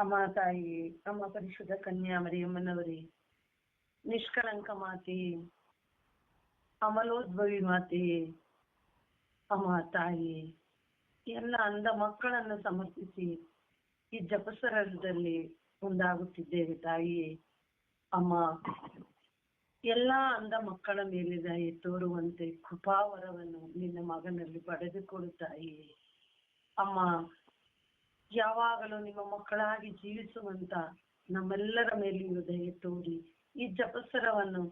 ಅಮ್ಮ ತಾಯಿ ಅಮ್ಮ ಪರಿಶುದ್ಧ ಕನ್ಯಾ ಮರಿಯಮ್ಮನವರೇ ನಿಷ್ಕಳಂಕ ಮಾತೆ, ಅಮಲೋದ್ಭವಿ ಮಾತೆ ಅಮ್ಮ ತಾಯಿ ಎಲ್ಲ ಅಂದ ಮಕ್ಕಳನ್ನು ಸಮರ್ಪಿಸಿ ಈ ಜಪಸರದಲ್ಲಿ ಮುಂದಾಗುತ್ತಿದ್ದೇವೆ ತಾಯಿ ಅಮ್ಮ, ಎಲ್ಲಾ ಅಂದ ಮಕ್ಕಳ ಮೇಲೆ ತೋರುವಂತೆ ಕೃಪಾವರವನ್ನು ನಿನ್ನ ಮಗನಲ್ಲಿ ಪಡೆದುಕೊಳ್ಳುತ್ತಾಯಿ ತಾಯಿ ಅಮ್ಮ ಯಾವಾಗಲೂ ನಿಮ್ಮ ಮಕ್ಕಳಾಗಿ ಜೀವಿಸುವಂತ ನಮ್ಮೆಲ್ಲರ ಮೇಲೆಯೂ ದಯ ತೋರಿ, ಈ ಜಪಸರವನ್ನು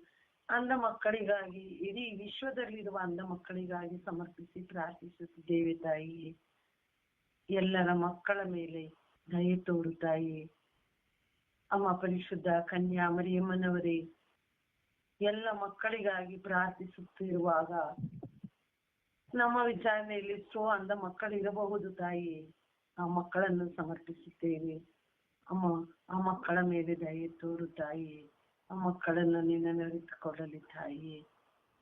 ಅಂಧ ಮಕ್ಕಳಿಗಾಗಿ, ಇಡೀ ವಿಶ್ವದಲ್ಲಿರುವ ಅಂಧ ಮಕ್ಕಳಿಗಾಗಿ ಸಮರ್ಪಿಸಿ ಪ್ರಾರ್ಥಿಸುತ್ತಿದ್ದೇವೆ ತಾಯಿ ಎಲ್ಲರ ಮಕ್ಕಳ ಮೇಲೆ ದಯ ತೋರು ತಾಯಿ ಅಮ್ಮ ಪರಿಶುದ್ಧ ಕನ್ಯಾ ಮರಿಯಮ್ಮನವರೇ, ಎಲ್ಲ ಮಕ್ಕಳಿಗಾಗಿ ಪ್ರಾರ್ಥಿಸುತ್ತಿರುವಾಗ ನಮ್ಮ ವಿಚಾರಣೆಯಲ್ಲಿ ಎಷ್ಟೋ ಅಂಧ ಮಕ್ಕಳಿರಬಹುದು ತಾಯಿ ಆ ಮಕ್ಕಳನ್ನು ಸಮರ್ಪಿಸುತ್ತೇವೆ. ಅಮ್ಮ, ಆ ಮಕ್ಕಳ ಮೇಲೆ ದಯೆ ತೋರು ತಾಯಿ. ಆ ಮಕ್ಕಳನ್ನು ನಿನ್ನ ನಡೆದುಕೊಳ್ಳಲಿ ತಾಯಿ.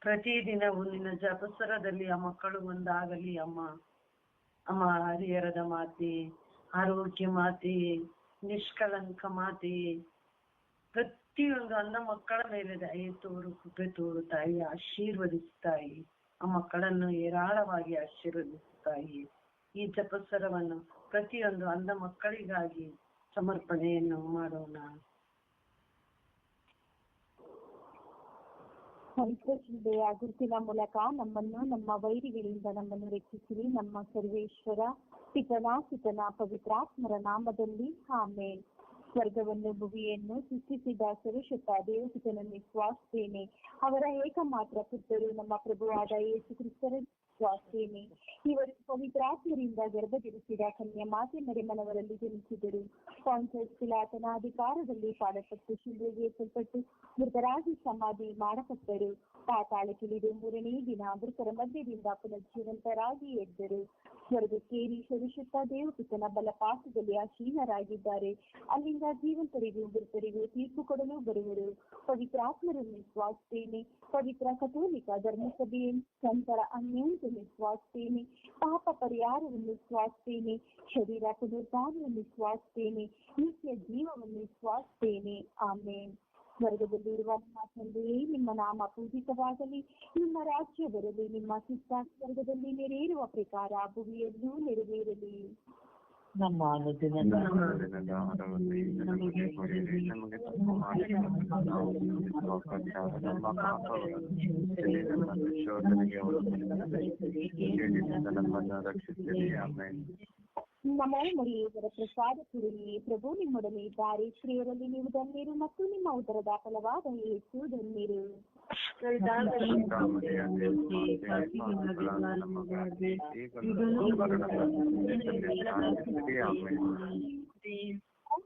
ಪ್ರತಿದಿನವೂ ನಿನ್ನ ಜಪಸರದಲ್ಲಿ ಆ ಮಕ್ಕಳು ಒಂದಾಗಲಿ ಅಮ್ಮ. ಅಮ್ಮ, ಹರಿಹರದ ಮಾತೆ, ಆರೋಗ್ಯ ಮಾತೆ, ನಿಷ್ಕಳಂಕ ಮಾತೆ. ಪ್ರತಿಯೊಂದು ಅಂಧ ಮಕ್ಕಳ ಮೇಲೆ ದಯೆ ತೋರು, ಕೃಪೆ ತೋರು ತಾಯಿ. ಆಶೀರ್ವದಿಸು ತಾಯಿ. ಆ ಮಕ್ಕಳನ್ನು ಏರಾಳವಾಗಿ ಆಶೀರ್ವದಿಸು ತಾಯಿ. ಈ ಜಪಸ್ವರವನ್ನು ಪ್ರತಿಯೊಂದು ಅಂಧ ಮಕ್ಕಳಿಗಾಗಿ ಸಮರ್ಪಣೆಯನ್ನು ಮಾಡೋಣ. ಸಂತೋಷದೆಯ? ಗುರುತಿನ ಮೂಲಕ ನಮ್ಮನ್ನು, ನಮ್ಮ ವೈರಿಗಳಿಂದ ನಮ್ಮನ್ನು ರಕ್ಷಿಸಿರಿ. ನಮ್ಮ ಸರ್ವೇಶ್ವರ ಪಿತನ, ಸುತನ ಪವಿತ್ರಾತ್ಮರ ನಾಮದಲ್ಲಿ ಆಮೇಲೆ ಸ್ವರ್ಗವನ್ನು, ಭುವಿಯನ್ನು ಸೃಷ್ಟಿಸಿದ ಸುರಕ್ಷಿತ ದೇವಸುತನನ್ನು ವಿಶ್ವಾಸಿಸ್ತೇನೆ ಅವರ ಏಕಮಾತ್ರ ಪುತ್ರರು ನಮ್ಮ ಪ್ರಭುವಾದ ಯೇಸು ಕ್ರಿಸ್ತರ ವಿಶ್ವಾಸಿಸ್ತೇನೆ ಇವರು ಪವಿತ್ರಾತ್ಮರಿಂದ ಗರ್ಭಧರಿಸಿದ ಕನ್ಯಾ ಮಾತೆ ಮರೆಮನವರಲ್ಲಿ ಜನಿಸಿದರು. ಕಾನ್ಸಸ್ ಕಿಲಾತನ ಅಧಿಕಾರದಲ್ಲಿ ಪಾಡಪಟ್ಟು ಶಿಲ್ವೆಗೆ ಏರ್ಪಟ್ಟು ಮೃತರಾಗಿ ಸಮಾಧಿ ಮಾಡಪಟ್ಟರು. ಪಾತಾಳಕ್ಕಿಳಿದು ಮೂರನೇ ದಿನ ಮೃತರ ಮಧ್ಯದಿಂದ ಪುನರ್ಜೀವಂತರಾಗಿ ಎದ್ದರು. ಸ್ವರ್ಗಕ್ಕೇರಿ ಶರುಷುತ್ತ ದೇವಪುತನ ಬಲಪಾಸದಲ್ಲಿ ಆಸೀನರಾಗಿದ್ದಾರೆ. ಅಲ್ಲಿಂದ ಜೀವಂತರಿಗೂ ಮೃತರಿಗೂ ತೀರ್ಪು ಕೊಡಲು ಬರುವರು. ಪವಿತ್ರಾತ್ಮರನ್ನು ವಿಶ್ವಾಸಿಸ್ತೇನೆ ಪವಿತ್ರ ಕಥೋಲಿಕ ಧರ್ಮಸಭೆಯ ಸಂತರ ಅನ್ಯೋನ್ಯ ವಿಶ್ವಾಸಿಸ್ತೇನೆ ಪಾಪ ಪರಿಹಾರವನ್ನು ಸ್ವಾಸ್ತೇನೆ ಶರೀರ ಪುನರುದ್ಧಾರವನ್ನು ಸ್ವಾಸ್ತೇನೆ ನಿತ್ಯ ಜೀವವನ್ನು ಸ್ವಾಸ್ತೇನೆ ಆಮೇನ್. ಸ್ವರ್ಗದಲ್ಲಿರುವ ನಮ್ಮ ತಂದೆಯೇ ನಿಮ್ಮ ನಾಮ ಪೂಜಿತವಾಗಲಿ ನಿಮ್ಮ ರಾಜ್ಯ ಬರಲಿ ನಿಮ್ಮ ಚಿತ್ತ ಸ್ವರ್ಗದಲ್ಲಿ ನೆರವೇರುವ ಪ್ರಕಾರ ಭೂಮಿಯಲ್ಲೂ ನೆರವೇರಲಿ. ನಮ್ಮ ಅನುದಿನ ನಮಗೆ ಕೊಡಿರಿ ನಮಗೆ ತಪ್ಪು ಮಾಡಿದವರನ್ನು ನಾವು ಕ್ಷಮಿಸುವ ನಮ್ಮ ಪಾಪಗಳನ್ನು ನಮ್ಮ ಶೋಧನೆಗೆ ಒಳಪಡಿಸದೆ ಕೀಡಿನಿಂದ ನಮ್ಮನ್ನು ರಕ್ಷಿಸಿರಿ. ಆಮೇಲೆ ನಮೋ ಮರಿಯವರ ಪ್ರಸಾದ ಕುರಿಯೇ ಪ್ರಭು ನಿಮ್ಮೊಡನೆ ಇದ್ದಾರೆ. ಸ್ತ್ರೀಯರಲ್ಲಿ ನೀವು ಧನ್ಯರು ಮತ್ತು ನಿಮ್ಮ ಉದರದ ಫಲವಾದ ಯೇಸು ಧನ್ಯರು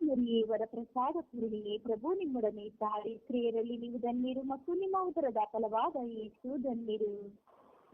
ಮರಿಯವರ ಪ್ರಸಾದ ಕುರಿಯೇ ಪ್ರಭು ನಿಮ್ಮೊಡನೆ ಇದ್ದಾರೆ. ಸ್ತ್ರೀಯರಲ್ಲಿ ನೀವು ಧನ್ಯರು ಮತ್ತು ನಿಮ್ಮ ಉದರದ ಫಲವಾದ ಯೇಸು ಧನ್ಯರು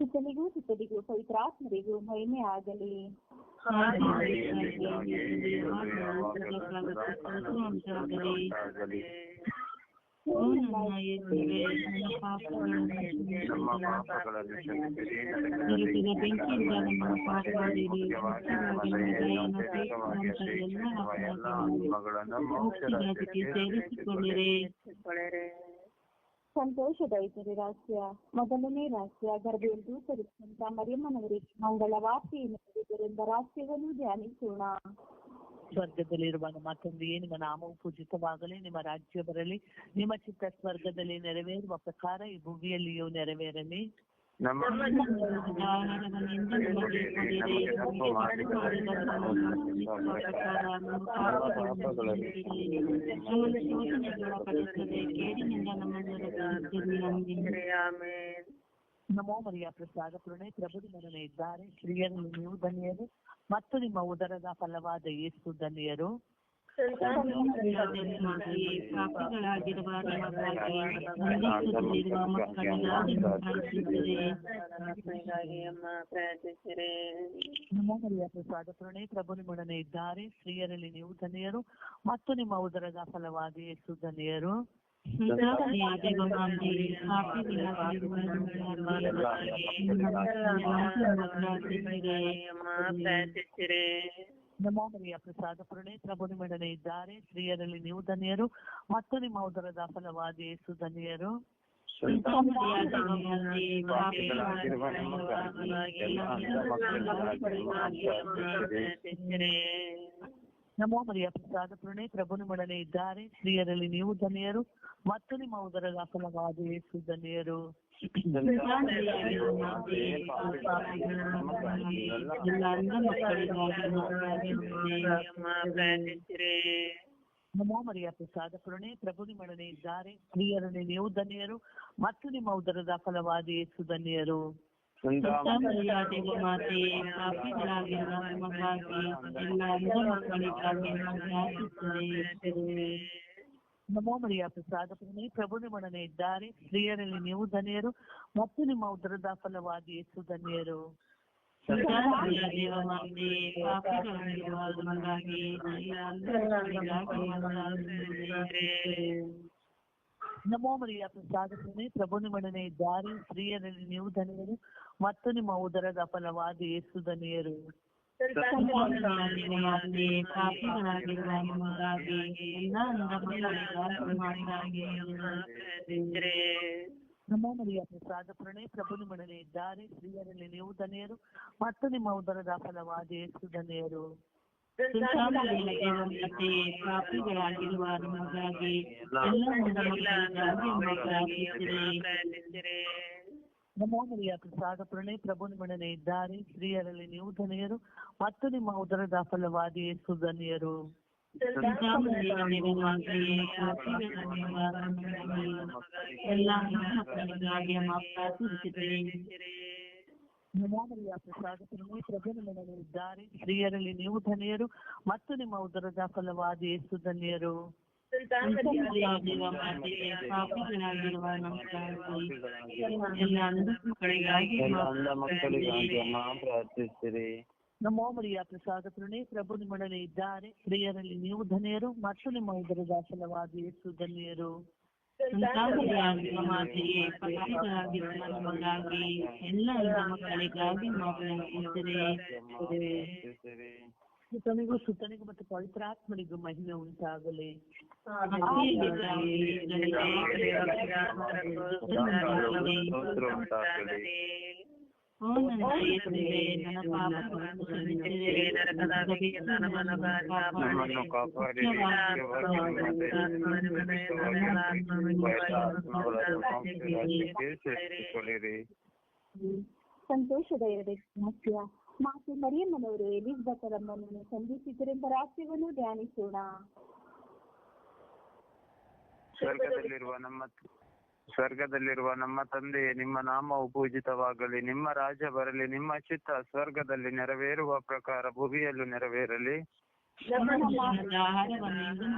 ಸುತ್ತಲಿಗೂ ಸುತ್ತಲಿಗೂ ಪವಿತ್ರಾತ್ಮರಿಗೂ ಮಹಿಮೆ ಆಗಲಿ ನಮ್ಮ ಸಂತೋಷದ ಇತರೆ ರಹಸ್ಯ ಮೊದಲನೇ ರಾಶಿಯ ಗರ್ಭೆಯಲ್ಲಿ ದೂತರಿಸಿದಂತ ಮರಿಯಮ್ಮನವರಿಗೆ ಮಂಗಳ ವಾರ್ತೆಯನ್ನು ನೀಡಿದ್ದರಿಂದ ರಹಸ್ಯವನ್ನು ಧ್ಯಾನಿಸೋಣ. ಸ್ವರ್ಗದಲ್ಲಿರುವ ನಮ್ಮ ತಂದೆಯೇ ನಿಮ್ಮ ನಾಮವು ಪೂಜಿತವಾಗಲಿ, ನಿಮ್ಮ ರಾಜ್ಯ ಬರಲಿ, ನಿಮ್ಮ ಚಿತ್ತ ಸ್ವರ್ಗದಲ್ಲಿ ನೆರವೇರುವ ಪ್ರಕಾರ ಈ ಭೂಮಿಯಲ್ಲಿಯೂ ನೆರವೇರಲಿ. ನಮ್ಮ ಆಹಾರವನ್ನಿಂದ ನಮಗೆ ಕೊಡಿರಿ ನಮಗೆ ತಪ್ಪು ಮಾಡಿದವರನ್ನು ನಮ್ಮ ಪ್ರಕಾರ ನಮ್ಮ ಪಾಪಗಳನ್ನು ಕ್ಷಮಿಸಿರಿ. ನಮ್ಮನ್ನು ಶೋಧನೆಗೆ ಒಳಪಡಿಸದೆ ಕೇಡಿನಿಂದ ನಮ್ಮನ್ನು ರಕ್ಷಿಸಿರಿ ಆಮೆನ್. ನಮೋ ಮರಿಯ ಪ್ರಸಾದ ಪೂರ್ಣೆ ಪ್ರಭು ನಿಮ್ಮೊಡನೆ ಇದ್ದಾರೆ ಸ್ತ್ರೀಯರಲ್ಲಿ ನೀವು ಧನ್ಯರು ಮತ್ತು ನಿಮ್ಮ ಉದರದ ಫಲವಾದ ಯೇಸು ಧನ್ಯರು ಪಾಪಿಗಳಾಗಿರುವ ನಮಗಾಗಿ ಮಕ್ಕಳಿಗಾಗಿ ಪ್ರಾರ್ಥಿಸಿರೆ ಪ್ರಭು ನಿಮ್ಮೊಡನೆ ಇದ್ದಾರೆ. ಸ್ತ್ರೀಯರಲ್ಲಿ ನೀವು ಧನಿಯರು ಮತ್ತು ನಿಮ್ಮ ಉದರದ ಫಲವಾಗಿ ಯೇಸು ಧನಿಯರು. ಪ್ರಾರ್ಥಿಸಿರೆ ನಮೋಮರಿಯ ಪ್ರಸಾದ ಪೂರ್ಣೆ ಪ್ರಭು ನಿಮ್ಮೊಡನೆ ಇದ್ದಾರೆ. ಸ್ತ್ರೀಯರಲ್ಲಿ ನೀವು ಧನಿಯರು. ಮತ್ತು ನಿಮ್ಮ ಉದರದ ಫಲವಾದಿ ಯೇಸು ಧನ್ಯರು. ನಮೋ ಮರಿಯ ಪ್ರಸಾದ ಪೂರ್ಣೆ ಪ್ರಭು ನಿಮ್ಮೊಡನೆ ಇದ್ದಾರೆ. ಸ್ತ್ರೀಯರಲ್ಲಿ ನೀವು ಧನಿಯರು. ಮತ್ತು ನಿಮ್ಮ ಉದರದ ಫಲವಾದಿ ಯೇಸು ಧನ್ಯರು. ನಮೋ ಮರಿಯ ಪ್ರಸಾದ ಪೂರ್ಣೆ ಪ್ರಭು ನಿಮ್ಮೊಡನೆ ಇದ್ದಾರೆ ಸ್ತ್ರೀಯರಲ್ಲಿ ನೀವು ಧನ್ಯರು ಮತ್ತು ನಿಮ್ಮ ಉದರದ ಫಲವಾಗಿ ಯೇಸು ಧನ್ಯರು ಎಲ್ಲ ಮಕ್ಕಳಿಗಾಗಿ ಪ್ರಾರ್ಥಿಸಿದರೆ ನಮೋ ಮರಿಯ ಪ್ರಸಾದ ಪೂರ್ಣೆ ಪ್ರಭು ನಿಮ್ಮೊಡನೆ ಇದ್ದಾರೆ. ಸ್ತ್ರೀಯರಲ್ಲಿ ನೀವು ಧನ್ಯರು, ಮತ್ತು ನಿಮ್ಮ ಉದರದ ಫಲವಾಗಿ ಯೇಸು ಧನಿಯರು. ನಮೋ ಮರಿಯ ಪ್ರಸಾದ ಪೂರ್ಣೆ ಪ್ರಭು ನಿಮ್ಮೊಡನೆ ಇದ್ದಾರೆ. ಸ್ತ್ರೀಯರಲ್ಲಿ ನೀವು ಧನ್ಯರು, ಮತ್ತು ನಿಮ್ಮ ಉದರದ ಫಲವಾಗಿ ಯೇಸು ಧನ್ಯರು. ಸಂತಾನಯಾಗಿರುವ ಮಾತೆ, ಪಾಪಿಗಳಾಗಿರುವ ನಮಗಾಗಿ ಎಲ್ಲ ಅಂಧ ಮಕ್ಕಳಿಗಾಗಿ ಪ್ರಾರ್ಥಿಸಿದರೆ ನಮೋ ಮರಿಯ ಪ್ರಸಾದ ಪ್ರಣಯ ಪ್ರಭುನ ಇದ್ದಾರೆ. ಸ್ತ್ರೀಯರಲ್ಲಿ ನೀವು ಧನ್ಯರು ಮತ್ತು ನಿಮ್ಮ ಉದರದ ಫಲವಾದ ಯೇಸು ಧನ್ಯರು. ಪಾಪಿಗಳಾಗಿರುವ ನಮಗಾಗಿ ಎಲ್ಲ ಅಂಧ ಮಕ್ಕಳಿಗಾಗಿ ಪ್ರಾರ್ಥಿಸಿದರೆ ನಮೋ ಪ್ರಸಾದ ಪ್ರಣಯ ಪ್ರಭು ಇದ್ದಾರೆ, ಸ್ತ್ರೀಯರಲ್ಲಿ ನೀವು ಧನಿಯರು ಮತ್ತು ನಿಮ್ಮ ಉದರದ ಫಲವಾದಿ ಸುಧನಿಯರು ನಮೋ ಪೂರ್ಣೆ ಪ್ರಭು ಇದ್ದಾರೆ, ಸ್ತ್ರೀಯರಲ್ಲಿ ನೀವು ಧನಿಯರು ಮತ್ತು ನಿಮ್ಮ ಉದರದ ಫಲವಾದಿ ಯೇಸು ಪ್ರಾರ್ಥಿಸಿರಿ ಪ್ರಸಾದ ಪ್ರಭು ನಿಮ್ಮೊಡನೆ ಇದ್ದಾರೆ. ಪ್ರಿಯರಲ್ಲಿ ನೀವು ಧನ್ಯರು, ಮತ್ತು ನಿಮ್ಮ ಇದರ ದಾಸನವಾಗಿ ಯೇಸು ಧನ್ಯರು. ನಮಗಾಗಿ ಎಲ್ಲ ಮಕ್ಕಳಿಗಾಗಿ ಪ್ರಾರ್ಥಿಸಿದರೆ ಸುತನಿಗೂ ಸುತನಿಗೂ ಮತ್ತು ಪವಿತ್ರಾತ್ಮನಿಗೂ ಮಹಿಮೆ ಉಂಟಾಗಲಿ. ಸ್ತೋತ್ರ ಉಂಟಾಗಲಿ ಓ ನನ್ನ ಯೇಸುವೇ, ನನ್ನ ಪಾಪಗಳನ್ನು ಕ್ಷಮಿಸಿರಿ, ನಮ್ಮನ್ನು ಕಾಪಾಡಿ ಸೇರಿಸಿಕೊಳ್ಳಿರಿ ಸಂತೋಷದ ಎರಡು ರಹಸ್ಯ ಮಾತೆ ಮರಿಯಮ್ಮನವರು ಎಲಿಜಬೆತ್ ರಮ್ಮನನ್ನು ಸಂಧಿಸಿದ್ದರೆಂಬ ರಹಸ್ಯವನ್ನು ಧ್ಯಾನಿಸೋಣ ಸ್ವರ್ಗದಲ್ಲಿರುವ ನಮ್ಮ ಸ್ವರ್ಗದಲ್ಲಿರುವ ನಮ್ಮ ತಂದೆಯೇ, ನಿಮ್ಮ ನಾಮವು ಪೂಜಿತವಾಗಲಿ, ನಿಮ್ಮ ರಾಜ್ಯ ಬರಲಿ, ನಿಮ್ಮ ಚಿತ್ತ ಸ್ವರ್ಗದಲ್ಲಿ ನೆರವೇರುವ ಪ್ರಕಾರ ಭೂಮಿಯಲ್ಲೂ ನೆರವೇರಲಿ.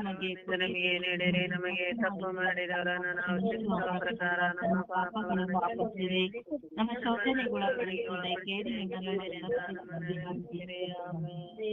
ನಮಗೆ ನೀಡಿರಿ ನಮಗೆ ತಪ್ಪು ಮಾಡಿದವರನ್ನು ನಾವು ಶಿಕ್ಷಿಸುವ ಪ್ರಕಾರ ನಮ್ಮ ಪಾಪಗಳನ್ನು ಪಾಪಿಸಿರಿ ನಮ್ಮ ರಕ್ಷಿಸಿರಿ.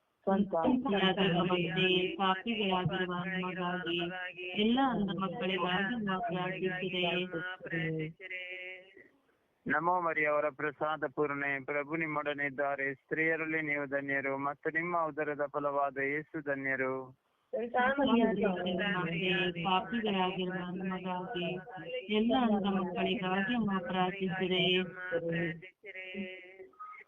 ಪಾಪಿಗಳಾಗಿರುವ ನಮಗಾಗಿ ಎಲ್ಲ ಅಂಧ ಮಕ್ಕಳಿಗಾಗಿ ನಮೋ ಮರಿಯವರ ಪ್ರಸಾದ ಪೂರ್ಣೆ. ಪ್ರಭು ನಿಮ್ಮೊಡನೆ ಇದ್ದಾರೆ. ಸ್ತ್ರೀಯರಲ್ಲಿ ನೀವು ಧನ್ಯರು. ಮತ್ತು ನಿಮ್ಮ ಉದರದ ಫಲವಾದ ಯೇಸು ಧನ್ಯರು. ಪಾಪಿಗಳಾಗಿರುವ ಮಗಾಗಿ ಎಲ್ಲ ಅಂಧ ಮಕ್ಕಳಿಗಾಗಿ ನಾವು ಪ್ರಾರ್ಥಿಸಿರಿ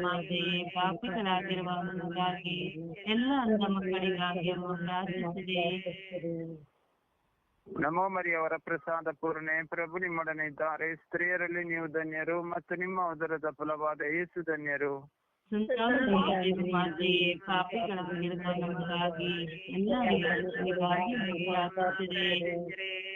ಮಾತೆಯೇ ಪಾಪಿಗಳಾಗಿರುವ ನಮಗಾಗಿ ಎಲ್ಲ ಅಂಧ ಮಕ್ಕಳಿಗಾಗಿ ಪ್ರಾರ್ಥಿಸಿದೆ ನಮೋ ಮರಿಯವರ ಪ್ರಸಾದ ಪೂರ್ಣೆ ಪ್ರಭು ನಿಮ್ಮೊಡನೆ ಇದ್ದಾರೆ. ಸ್ತ್ರೀಯರಲ್ಲಿ ನೀವು ಧನ್ಯರು ಮತ್ತು ನಿಮ್ಮ ಉದರದ ಫಲವಾದ ಯೇಸು ಧನ್ಯರು. ಪಾಪಿಗಳ ಪಾಪಿಗಳಾಗಿರುವ ನಮಗಾಗಿ ಎಲ್ಲ ಪ್ರಾರ್ಥಿಸಿದೆ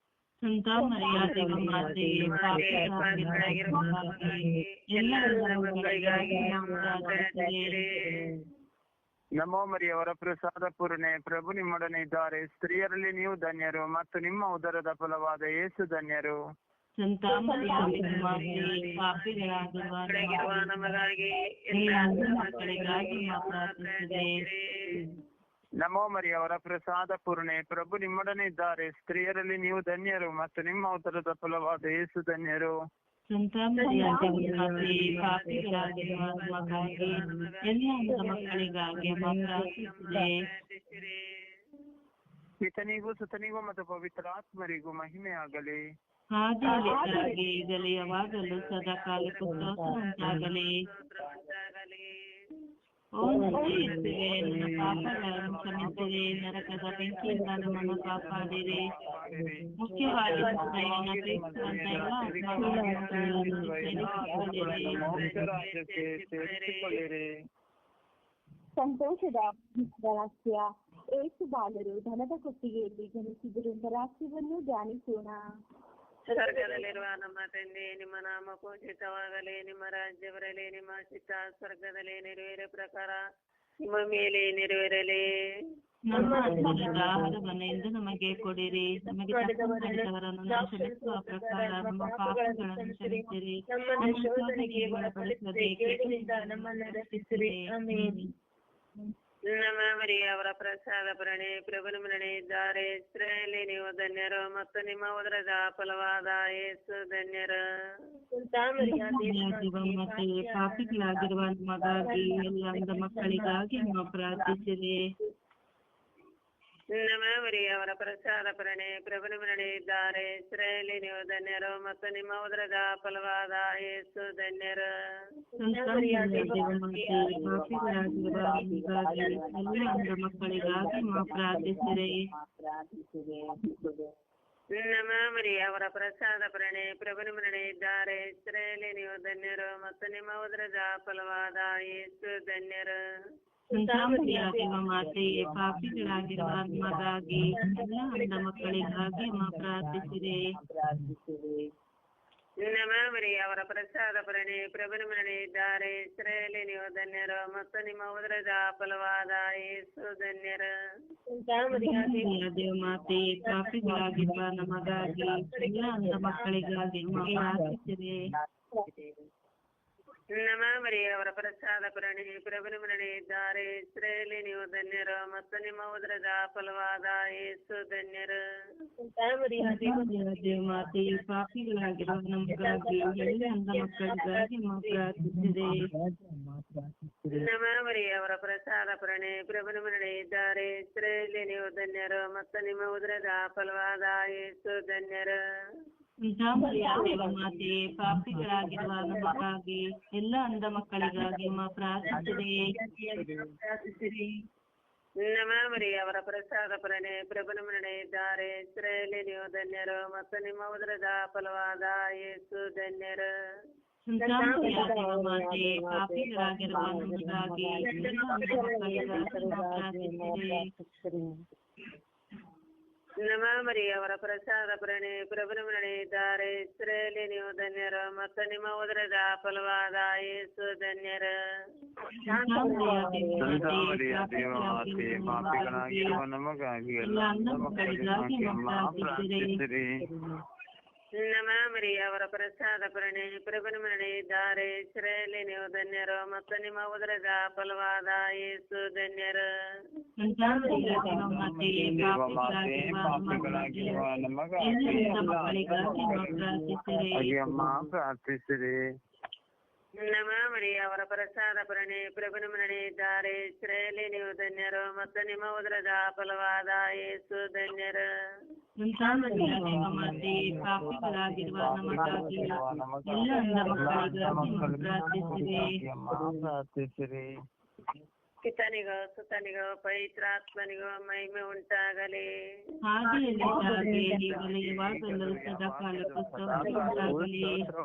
ಮಾತೆಯೇ ನಮೋ ಮರಿಯವರ ಪ್ರಸಾದ ಪೂರ್ಣೆ ಪ್ರಭು ನಿಮ್ಮೊಡನೆ ಇದ್ದಾರೆ ಸ್ತ್ರೀಯರಲ್ಲಿ ನೀವು ಧನ್ಯರು ಮತ್ತು ನಿಮ್ಮ ಉದರದ ಫಲವಾದ ಯೇಸು ಧನ್ಯರು ಎಲ್ಲ ಮಕ್ಕಳಿಗಾಗಿ ಪ್ರಾರ್ಥಿಸಿರಿ ನಮೋ ಮರಿಯವರ ಪ್ರಸಾದ ಪೂರ್ಣೆ. ಪ್ರಭು ನಿಮ್ಮೊಡನೆ ಇದ್ದಾರೆ. ಸ್ತ್ರೀಯರಲ್ಲಿ ನೀವು ಧನ್ಯರು ಮತ್ತು ನಿಮ್ಮ ಉತ್ತರದ ಫಲವಾದ ಯೇಸು ಧನ್ಯರು. ಈತನಿಗೂ ಸುತನಿಗೂ ಮತ್ತು ಪವಿತ್ರ ಆತ್ಮರಿಗೂ ಮಹಿಮೆ ಆಗಲಿ ಹಾಗೆ ಈಗಲೇ ಯಾವಾಗಲೂ ಸದಾ ಕಾಲಕ್ಕೂ ಉಂಟಾಗಲಿ. ನನ್ನ ಕ್ರಿಸ್ತನಂತ ಎಲ್ಲ ಆತ್ಮಗಳನ್ನು ಸೇರಿಸಿಕೊಳ್ಳಿರಿ. ಮೋಕ್ಷ ರಾಜ್ಯಕ್ಕೆ ಸೇರಿಸಿಕೊಳ್ಳಿರಿ ಸಂತೋಷದ ರಹಸ್ಯ ಏಸು ಬಾಲರು ಧನದ ಕೊಟ್ಟಿಗೆಯಲ್ಲಿ ಜನಿಸಿದರು ಎಂಬ ರಹಸ್ಯವನ್ನು ಧ್ಯಾನಿಸೋಣ ಸ್ವರ್ಗದಲ್ಲಿರುವ ನಮ್ಮ ತಂದೆ, ನಿಮ್ಮ ನಾಮ ಪೂಜಿತವಾಗಲಿ, ನಿಮ್ಮ ರಾಜ್ಯ ಬರಲಿ ನಿಮ್ಮ ಚಿತ್ತ ಸ್ವರ್ಗದಲ್ಲಿ ನೆರವೇರ ಪ್ರಕಾರ ನಿಮ್ಮ ಮೇಲೆ ನೆರವೇರಲಿ. ನಮ್ಮ ಆಹಾರವನ್ನು ಇಂದು ನಮಗೆ ಕೊಡಿರಿ. ನಮಗೆ ಪ್ರಕಾರ ನಮ್ಮ ಪಾಪಗಳನ್ನು ಕ್ಷಮಿಸಿರಿ. ನಮ್ಮ ಶೋಧನೆಗೆ ನಮ್ಮನ್ನು ರಕ್ಷಿಸಿರಿ. ನಮ್ಮ ಮರಿಯ ಅವರ ಪ್ರಸಾದ ಪ್ರಣಿ ಪ್ರಭುನ ಮರಣೆ ಇದ್ದಾರೆ. ಸ್ತ್ರೀಯಲ್ಲಿ ನೀವು ಧನ್ಯರು ಮತ್ತು ನಿಮ್ಮ ಉದರದ ಫಲವಾದ ಯೇಸು ಧನ್ಯರು. ಪಾಪಿಗಳಾಗಿರುವ ಮಗಾಗಿ ಎಲ್ಲ ಅಂಧ ಮಕ್ಕಳಿಗಾಗಿ ನಾವು ಪ್ರಾರ್ಥಿಸಿರಿ. ನಮ್ಮ ಮರಿಯ ಅವರ ಪ್ರಸಾದ ಪ್ರಣಿ ಇದ್ದಾರೆ. ಇಸ್ರೇಲಿ ನೀವು ಧನ್ಯರು ಮತ್ತು ನಿಮ್ಮ ಉದರದ ಫಲವಾದ ಯೇಸು ಧನ್ಯರು. ಮಕ್ಕಳಿಗಾಗಿ ಮರಿಯ ಅವರ ಪ್ರಸಾದ ಪ್ರಣಿ ಪ್ರಭು ಮರಣೆ ಇದ್ದಾರೆ. ಇಸ್ರೇಲಿ ನೀವು ಧನ್ಯರು ಮತ್ತು ನಿಮ್ಮ ಉದರದ ಫಲವಾದ ಯೇಸು ಧನ್ಯರು. ಸಂತಾಮರಿಯಾಗಿರುವ ಮಾತೆಯೇ ಪಾಪಿಗಳಾಗಿರುವ ನಮಗಾಗಿ ಎಲ್ಲ ಅಂಧ ಮಕ್ಕಳಿಗಾಗಿ ಅಮ್ಮ ಪ್ರಾರ್ಥಿಸಿದೆ ನಮ್ಮ ಅವರ ಪ್ರಸಾದ ಪ್ರಣಿ ಪ್ರಭುನ ಇದ್ದಾರೆ ಸ್ತ್ರೀಯಲ್ಲಿ ನೀವು ಧನ್ಯರು ಮತ್ತು ನಿಮ್ಮ ಉದರದ ಫಲವಾದ ಯೇಸು ಧನ್ಯರು. ದೇವ ಮಾತೆಯೇ ಪಾಪಿಗಳಾಗಿರುವ ನಮಗಾಗಿ ಎಲ್ಲ ಮಕ್ಕಳಿಗಾಗಿ ನಮ್ಮ ನಮ್ಮ ಅವರ ಪ್ರಸಾದ ಪ್ರಣಿ ಪ್ರಭುನ ಮರಣೆ ಇದ್ದಾರೆ. ಸ್ತ್ರೀಯಲ್ಲಿ ನೀವು ಧನ್ಯರು ಮತ್ತು ನಿಮ್ಮ ಉದರದ ಫಲವಾದ ಯೇಸು ಧನ್ಯರು. ಮಾತೆಯೇ ಪಾಪಿಗಳಾಗಿರುವ ನಮಗಾಗಿ ಎಲ್ಲ ಅಂಧ ಮಕ್ಕಳಿಗಾಗಿ ಪ್ರಸಾದ ಪ್ರಣಿ ಪ್ರಭುನ ಮರಣೆ ಇದ್ದಾರೆ. ಸ್ತ್ರೀಯಲ್ಲಿ ನೀವು ಧನ್ಯರು ಮತ್ತು ನಿಮ್ಮ ಉದರದ ಫಲವಾದ ಯೇಸು ಧನ್ಯರು. ದೇವ ಮಾತೆಯೇ ಪಾಪಿಗಳಾಗಿರುವ ನಮಗಾಗಿ ಎಲ್ಲ ಅಂಧ ಮಕ್ಕಳಿಗಾಗಿ ಮಾ ಪ್ರಾರ್ಥಿಸಿರಿ ನಮಾಮರಿ ಅವರ ಪ್ರಸಾದ ಪ್ರಣೆ ಪ್ರಭುನ ಮರಣೆ ಇದ್ದಾರೆ ಇಸ್ರೇಲಿ ನೀವು ಧನ್ಯರು ಮತ್ತು ನಿಮ್ಮ ಉದರದ ಫಲವಾದ ಯೇಸು ಧನ್ಯರು. ದೇವ ಮಾತೆಯೇ ಪಾಪಿಗಳಾಗಿರುವ ನಮಗಾಗಿ ಎಲ್ಲ ಅಂಧ ಮಕ್ಕಳಿಗಾಗಿ ನಮ್ಮ ಪ್ರಾರ್ಥಿಸಿರಿ ನಮ ಮರಿ ಅವರ ಪ್ರಸಾದ ಪ್ರಣಿ ಪ್ರಭುನಮಣಿ ಇದ್ದಾರೆ ಇಸ್ರೇಲಿ ನೀವು ಧನ್ಯರು ಮತ್ತು ನಿಮ್ಮ ಉದರದ ಫಲವಾದ ಯೇಸು ಧನ್ಯರು. ಪಾಪಿಗಳಾಗಿರುವ ನಮಗಾಗಿ ಎಲ್ಲ ಮಕ್ಕಳಿಗಾಗಿ ಅಮ್ಮ ಪ್ರಾರ್ಥಿಸಿರಿ ನಮ ಮರಿ ಅವರ ಪ್ರಸಾದ ಪ್ರಣಿ ಪ್ರಭುನಮಣಿ ದಾರೆ ಇಸ್ರೇಲಿ ನೀವು ಧನ್ಯರು ಮತ್ತು ನಿಮ್ಮ ಉದರದ ಫಲವಾದ ಯೇಸು ಧನ್ಯರು. ಪ್ರಾರ್ಥಿಸಿರಿ. ನಮ ಮರಿ ಅವರ ಪ್ರಸಾದ ಪ್ರಣಿ ಪ್ರಭುನಮಣಿ ಇದ್ದಾರೆ ಶ್ರೇಯಲ್ಲಿ ನೀವು ಧನ್ಯರು ಮತ್ತು ನಿಮ್ಮ ಉದರದ ಫಲವಾದ ಯೇಸು ಧನ್ಯರು. ಪ್ರಾರ್ಥಿಸಿರಿ. ಪಿತನಿಗೋ ಸುತನಿಗೋ ಪವಿತ್ರಾತ್ಮನಿಗೋ ಮಹಿಮೆ ಉಂಟಾಗಲಿ.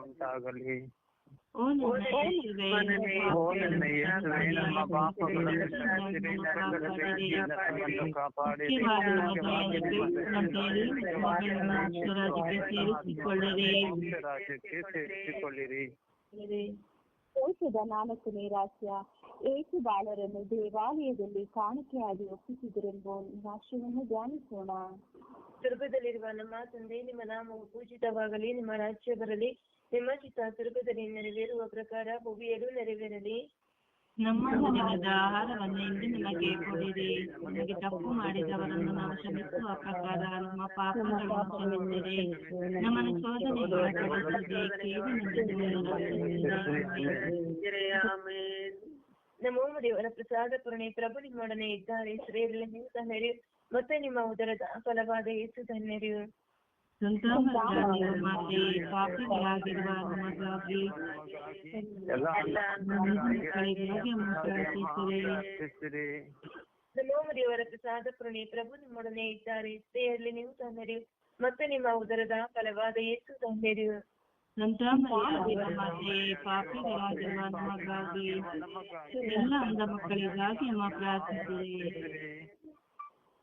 ಉಂಟಾಗಲಿ. ಉಂಟಾಗಲಿ ಓ ನನ್ನ ಯೇಸುವೇ, ಓ ನನ್ನ ಯೇಸುವೇ, ನಮ್ಮ ಪಾಪಗಳನ್ನು ಕ್ಷಮಿಸಿರಿ, ನರಕದ ಬೆಂಕಿಯಿಂದ ನಮ್ಮನ್ನು ಕಾಪಾಡಿರಿ. ಸೇರಿಸಿಕೊಳ್ಳಿರಿ ರಾಜ್ಯಕ್ಕೆ ಸೇರಿಸಿಕೊಳ್ಳಿರಿ ಕೋಶದ ನಾಲ್ಕನೇ ರಹಸ್ಯ ಏಸು ಬಾಳರನ್ನು ದೇವಾಲಯದಲ್ಲಿ ಕಾಣಿಕೆಯಾಗಿ ಒಪ್ಪಿಸಿದರೆಂಬ ವಾಕ್ಯವನ್ನು ಧ್ಯಾನಿಸೋಣ ಸ್ವರ್ಗದಲ್ಲಿರುವ ನಮ್ಮ ತಂದೆ ನಿಮ್ಮ ನಾಮವು ಪೂಜಿತವಾಗಲಿ ನಿಮ್ಮ ರಾಜ್ಯ ಬರಲಿ ನಿಮ್ಮ ಚಿತ್ತ ಸ್ವರೂಪದಲ್ಲಿ ನೆರವೇರುವ ಪ್ರಕಾರ ಭೂಮಿಯಲ್ಲೂ ನೆರವೇರಲಿ. ನಮ್ಮ ದಿನದ ಆಹಾರವನ್ನು ಇಂದು ನಿಮಗೆ ಕೊಡಿರಿ. ನಮಗೆ ತಪ್ಪು ಮಾಡಿದವರನ್ನು ನಾವು ಪ್ರಕಾರ ನಮ್ಮ ಪಾಪಗಳನ್ನು ಕ್ಷಮಿಸಿರಿ. ನಮ್ಮನ್ನು ನಮೋ ದೇವರ ಪ್ರಸಾದ ಪುರಣಿ ಪ್ರಭು ನಿಮ್ಮೊಡನೆ ಇದ್ದಾರೆ. ನೀವು ಧನ್ಯರು ಮತ್ತೆ ನಿಮ್ಮ ಉದರದ ಫಲವಾದ ಯೇಸು ಧನ್ಯರು ಸಂತಾನರಾಗಿರುವ ಮಾತೆ ಪಾಪಿಗಳಾಗಿರುವ ನಮಗಾಗಿ ಎಲ್ಲ ಮಕ್ಕಳಿಗಾಗಿ ಪ್ರಾರ್ಥಿಸಿರಿ ಪ್ರಾರ್ಥಿಸಿರಿ ನಮೋ ದೇವರ ಪ್ರಸಾದ ಪೂರ್ಣೆ ಪ್ರಭು ನಿಮ್ಮೊಡನೆ ಇದ್ದಾರೆ. ಸ್ತ್ರೀಯರಲ್ಲಿ ನೀವು ಧನ್ಯರು ಮತ್ತೆ ನಿಮ್ಮ ಉದರದ ಫಲವಾದ ಯೇಸು ಧನ್ಯರು ಸಂತಾನರಾಗಿರುವ ಮಾತೆ ಪಾಪಿಗಳಾಗಿರುವ ನಮಗಾಗಿ ಎಲ್ಲ ಅಂಧ ಮಕ್ಕಳಿಗಾಗಿ ಅಮ್ಮ ಪ್ರಾರ್ಥಿಸಿರಿ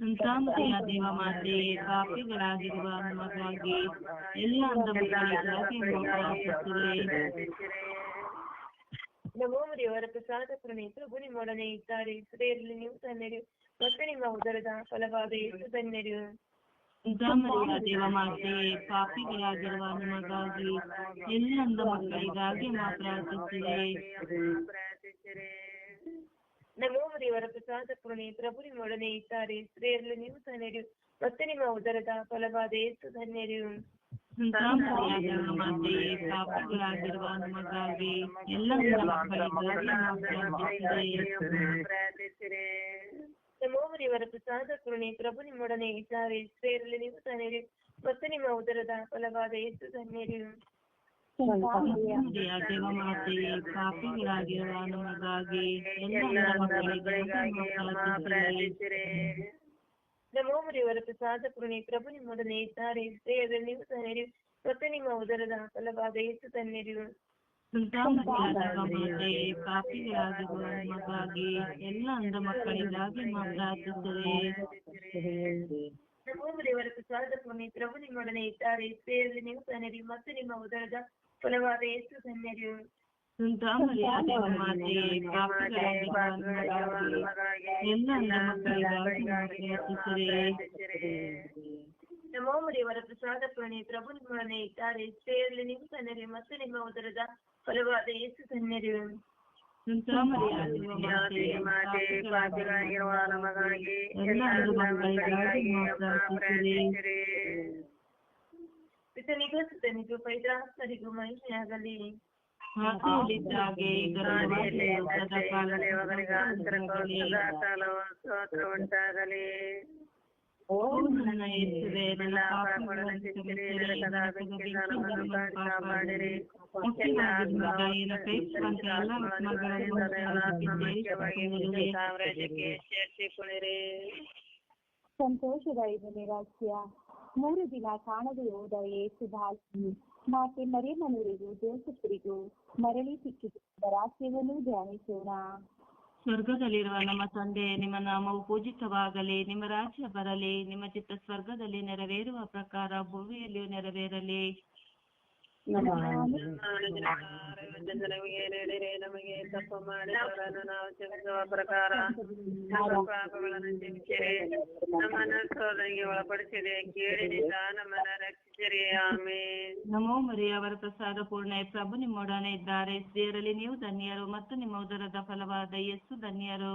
ಸಂತಾನತೆಯ ದೇವ ಮಾತೆ ಪಾಪಿಗಳಾಗಿರುವ ನಮಗಾಗಿ ಎಲ್ಲ ಅಂಧ ಮಕ್ಕಳಿಗಾಗಿ ಅಮ್ಮ ಪ್ರಾರ್ಥಿಸಿರಿ ನಮೋ ದೇವರ ಪ್ರಸಾದ ಪೂರ್ಣೆ ಪ್ರಭು ನಿಮ್ಮೊಡನೆ ಇದ್ದಾರೆ ಸ್ತ್ರೀಯರಲ್ಲಿ ನೀವು ಧನ್ಯರು ಮತ್ತೆ ನಿಮ್ಮ ಉದರದ ಫಲವಾದ ಯೇಸು ಧನ್ಯರು ಸಂತಾನತೆಯ ದೇವ ಮಾತೆ ಪಾಪಿಗಳಾಗಿರುವ ನಮಗಾಗಿ ಎಲ್ಲ ಅಂಧ ಮಕ್ಕಳಿಗಾಗಿ ಅಮ್ಮ ಪ್ರಾರ್ಥಿಸಿರಿ ಪ್ರಾರ್ಥಿಸಿರಿ ನಮೋ ದೇವರ ಪ್ರಸಾದ ಪೂರ್ಣೆ ಪ್ರಭು ನಿಮ್ಮೊಡನೆ ಇದ್ದಾರೆ. ಸ್ತ್ರೀಯರಲ್ಲಿ ನೀವು ಧನ್ಯರು ಮತ್ತೆ ನಿಮ್ಮ ಉದರದ ಫಲವಾದ ಯೇಸು ಧನ್ಯರು. ಸಂತಾನತೆಯ ದೇವ ಮಾತೆ ಪಾಪಿಗಳಾಗಿರುವ ನಮಗಾಗಿ ಎಲ್ಲ ಅಂಧ ಮಕ್ಕಳಿಗಾಗಿ ಅಮ್ಮ ಪ್ರಾರ್ಥಿಸಿರಿ ಪ್ರಾರ್ಥಿಸಿರಿ ನಮೋ ದೇವರ ಪ್ರಸಾದ ಪೂರ್ಣೆ ಪ್ರಭು ನಿಮ್ಮೊಡನೆ ಇದ್ದಾರೆ. ಸ್ತ್ರೀಯರಲ್ಲಿ ನೀವು ಧನ್ಯರು ಮತ್ತೆ ನಿಮ್ಮ ಉದರದ ಫಲವಾದ ಯೇಸು ಧನ್ಯರು. ಸಂತಾನತೆಯ ದೇವ ಮಾತೆ ಪಾಪಿಗಳಾಗಿರುವ ನಮಗಾಗಿ ಎಲ್ಲ ದೇವರ ಪ್ರಸಾದ ಪೂರ್ಣೆ ಪ್ರಭು ನಿಮ್ಮೊಡನೆ ಇದ್ದಾರೆ. ಸ್ತ್ರೀಯರಲ್ಲಿ ನೀವು ಧನ್ಯರು ಮತ್ತೆ ನಿಮ್ಮ ಉದರದ ಫಲವಾದ ಯೇಸು ಮಾತೆ ಪಾಪಿಗಳಾಗಿರುವ ನಮಗಾಗಿ ಎಲ್ಲ ಅಂಧ ಮಕ್ಕಳಿಗಾಗಿ ಅಮ್ಮ ಪ್ರಾರ್ಥಿಸಿರಿ. ನಮೋ ದೇವರ ಪ್ರಸಾದ ಪೂರ್ಣೆ ಪ್ರಭು ನಿಮ್ಮೊಡನೆ ಇದ್ದಾರೆ. ಸ್ತ್ರೀಯರಲ್ಲಿ ನೀವು ಧನ್ಯರು ಮತ್ತೆ ನಿಮ್ಮ ಉದರದ ಫಲವಾದ ಯೇಸು ಧನ್ಯರು ಅಮ್ಮ ಪ್ರಾರ್ಥಿಸಿರಿ ಪ್ರಸಾದ ಪೂರ್ಣೆ ಪ್ರಭು ನಿಮ್ಮನೆ ಇದ್ದಾರೆ ಸೇರಲಿ ನೀವು ಧನ್ಯರು ಮತ್ತೆ ನಿಮ್ಮ ಉದರದ ಫಲವಾದ ಯೇಸು ಧನ್ಯರು ಮಾತೆ ಪಾಪಿಗಳಾಗಿರುವ ನಮಗಾಗಿ ಎಲ್ಲ ಅಂಧ ಮಕ್ಕಳಿಗಾಗಿ ಅಮ್ಮ ಪ್ರಾರ್ಥಿಸಿರಿ ಪಿತನಿಗೂ ಸುತನಿಗೂ ಪೈತ್ರಾಸ್ತರಿಗೂ ಮಹಿಮೆಯಾಗಲಿ ಹಾಗೆಯಲ್ಲಿದ್ದಾಗೆ ಈಗಲೂ ಸದಾಕಾಲ ಸದಾಕಾಲವು ಸ್ತೋತ್ರ ಉಂಟಾಗಲಿ ಓ ನನ್ನ ಯೇಸುವೆ ನನ್ನ ಪಾಪಗಳನ್ನು ಕ್ಷಮಿಸಿರಿ ನರಕದ ಬೆಂಕಿಯಿಂದ ನಮ್ಮನ್ನು ಕಾಪಾಡಿರಿ ಮುಖ್ಯವಾಗಿ ನಿಮ್ಮ ದಯೆಯನ್ನು ಕೈಗೊಂಡ ಎಲ್ಲ ಆತ್ಮಗಳನ್ನು ಸಾಮ್ರಾಜ್ಯಕ್ಕೆ ಸೇರಿಸಿಕೊಳ್ಳಿರಿ ಸಂತೋಷದ ಐದನೇ ರಹಸ್ಯ ಮೂರು ದಿನ ಕಾಣದೆ ಹೋದ ಏಸು ಬಾಲಕನು ಮಾತೆ ಮರಿಯಮ್ಮನವರಿಗೂ ಜೋಸಫರಿಗೂ ಮರಳಿ ಸಿಕ್ಕಿದ. ರಹಸ್ಯವನ್ನು ಧ್ಯಾನಿಸೋಣ. ಸ್ವರ್ಗದಲ್ಲಿರುವ ನಮ್ಮ ತಂದೆ ನಿಮ್ಮ ನಾಮವು ಪೂಜಿತವಾಗಲಿ. ನಿಮ್ಮ ರಾಜ್ಯ ಬರಲಿ. ನಿಮ್ಮ ಚಿತ್ತ ಸ್ವರ್ಗದಲ್ಲಿ ನೆರವೇರುವ ಪ್ರಕಾರ ಭೂಮಿಯಲ್ಲಿಯೂ ನೆರವೇರಲಿ. ನಮಗೆ ನೀಡಿರಿ ನಮಗೆ ತಪ್ಪು ಮಾಡಿದವರನ್ನು ನಾವು ಕ್ಷಮಿಸುವ ಪ್ರಕಾರ ನಮ್ಮ ಪಾಪಗಳನ್ನು ಕ್ಷಮಿಸಿರಿ. ನಮ್ಮನ್ನು ಸೋದನೆಗೆ ಒಳಪಡಿಸಿದೆ ಕೇಳಿನಿಂದ ನಮ್ಮನ್ನ ರಕ್ಷಿಸಿರಿ. ಆಮೇಲೆ ನಮೋ ಮರಿ ಅವರ ಪ್ರಸಾದ ಪೂರ್ಣ ಪ್ರಭು ನಿಮ್ಮೊಡನೆ ಇದ್ದಾರೆ. ಸ್ತ್ರೀಯರಲ್ಲಿ ನೀವು ಧನ್ಯರು ಮತ್ತು ನಿಮ್ಮ ಉದರದ ಫಲವಾದ ಯೇಸು ಧನ್ಯರು.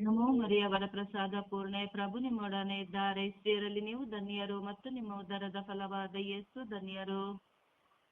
ನಮೋ ಮರಿಯ ವರಪ್ರಸಾದ ಪ್ರಸಾದ ಪೂರ್ಣೆ. ಪ್ರಭು ನಿಮ್ಮೊಡನೆ ಇದ್ದಾರೆ. ಸ್ತ್ರೀಯರಲ್ಲಿ ನೀವು ಧನ್ಯರು ಮತ್ತು ನಿಮ್ಮ ಉದರದ ಫಲವಾದ ಯೇಸು ಧನ್ಯರು.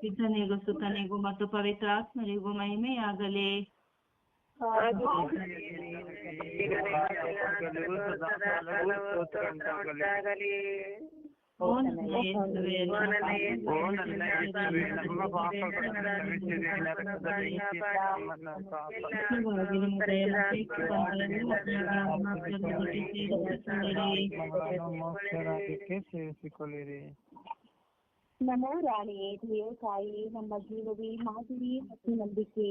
ಪಿತನಿಗೂ ಸುತನಿಗೂ ಮತ್ತು ಪವಿತ್ರಾತ್ಮರಿಗೂ ಮಹಿಮೆಯಾಗಲಿ ಓ ನನ್ನ ಯೇಸುವೇ, ನನ್ನ ಓ ನನ್ನ ಯೇಸುವೇ, ನಮ್ಮ ಪಾಪಗಳನ್ನು ಕ್ಷಮಿಸಿರಿ, ನರಕದ ಬೆಂಕಿಯಿಂದ ನಮ್ಮನ್ನು ಕಾಪಾಡಿರಿ. ಮುಖ್ಯವಾಗಿ ನಿಮ್ಮ ದಯೆಯನ್ನು ಅಪೇಕ್ಷಿಸುವಂತೆ ಎಲ್ಲ ಆತ್ಮಗಳನ್ನು ಬಿಟ್ಟಿಸಿ ರಕ್ಷಿಸಿರಿ. ಆತ್ಮಗಳನ್ನು ಮೋಕ್ಷರಾಜ್ಯಕ್ಕೆ ಸೇರಿಸಿಕೊಳ್ಳಿರಿ ನಮೋ ರಾಣಿಯೇ ದೇವ ತಾಯಿ ನಮ್ಮ ಜೀವವೇ ಮಾಧುರಿ ಮತ್ತು ನಂಬಿಕೆ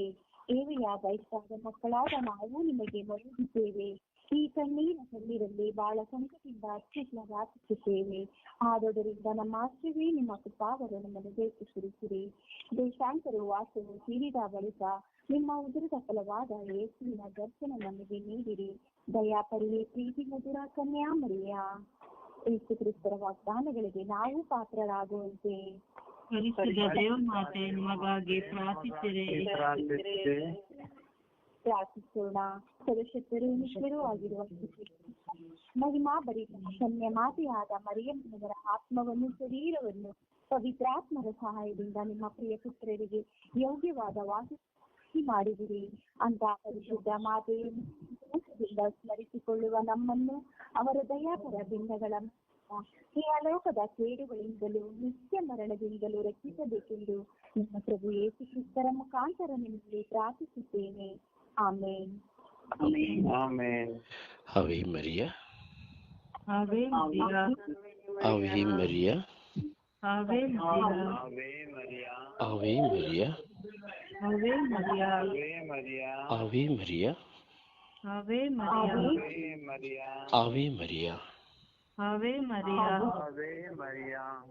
ಏವೆಯ ಬಯಸಾದ ಮಕ್ಕಳಾದ ನಾವು ನಿಮಗೆ ಮೊರೆಯಿದ್ದೇವೆ ಈ ಕಣ್ಣೀರ ಕಣ್ಣೀರಲ್ಲಿ ಬಹಳ ಸಂಕಟದಿಂದ ಅತ್ಯುತ್ತಮ ಪ್ರಾರ್ಥಿಸುತ್ತೇವೆ ಆದುದರಿಂದ ನಮ್ಮ ಆಶ್ರಯವೇ ನಿಮ್ಮ ಕೃಪಾವರು ನಮ್ಮನ್ನು ಬೇಕಿಸಿರಿಸಿರಿ ದೇಶ ವರ್ಷಾಂತರ ವಾಸವು ತೀರಿದ ಬಳಿಕ ನಿಮ್ಮ ಉದರದ ಫಲವಾದ ಯೇಸುವಿನ ದರ್ಶನ ನಮಗೆ ನೀಡಿರಿ. ದಯಾಪರಿಯೇ ಪ್ರೀತಿ ಮಧುರ ಕನ್ಯಾಮರಿಯ ಯೇಸು ಕ್ರಿಸ್ತರ ವಾಗ್ದಾನಗಳಿಗೆ ನಾವು ಪಾತ್ರರಾಗುವಂತೆ. ಪರಿಶುದ್ಧ ದೇವಮಾತೆ ನಿಮಗಾಗಿ ಪ್ರಾರ್ಥಿಸಿರೆ. ಪ್ರಾರ್ಥಿಸೋಣ. ನಿಶ್ಚರೂ ಆಗಿರುವ ಮಹಿಮಾ ಭರಿತ ಕನ್ಯ ಮಾತೆಯಾದ ಮರಿಯಮ್ಮನವರ ಆತ್ಮವನ್ನು, ಶರೀರವನ್ನು ಪವಿತ್ರಾತ್ಮರ ಸಹಾಯದಿಂದ ನಿಮ್ಮ ಪ್ರಿಯ ಪುತ್ರರಿಗೆ ಯೋಗ್ಯವಾದ ವಾಸ ಮಾಡಿದಿರಿ. ಅಂತ ಪರಿಶುದ್ಧ ಮಾತೆಯಿಂದ ಸ್ಮರಿಸಿಕೊಳ್ಳುವ ನಮ್ಮನ್ನು ಅವರ ದಯಾಪರ ಬಿಂದಗಳ ಈ ಅಲೋಕದ ಕೇಡುಗಳಿಂದಲೂ, ನಿತ್ಯ ಮರಣದಿಂದಲೂ ರಕ್ಷಿಸಬೇಕೆಂದು ನಿಮ್ಮ ಪ್ರಭು ಯೇಸು ಕ್ರಿಸ್ತರ ಮುಖಾಂತರ ನಿಮಗೆ ಪ್ರಾರ್ಥಿಸುತ್ತೇನೆ. Amen. Amen. Amen. Ave Maria. Ave Maria. Ave Maria. Ave Maria. Ave Maria. Ave Maria. Ave Maria. Ave Maria. Ave Maria. Ave Maria. Ave Maria. Ave Maria.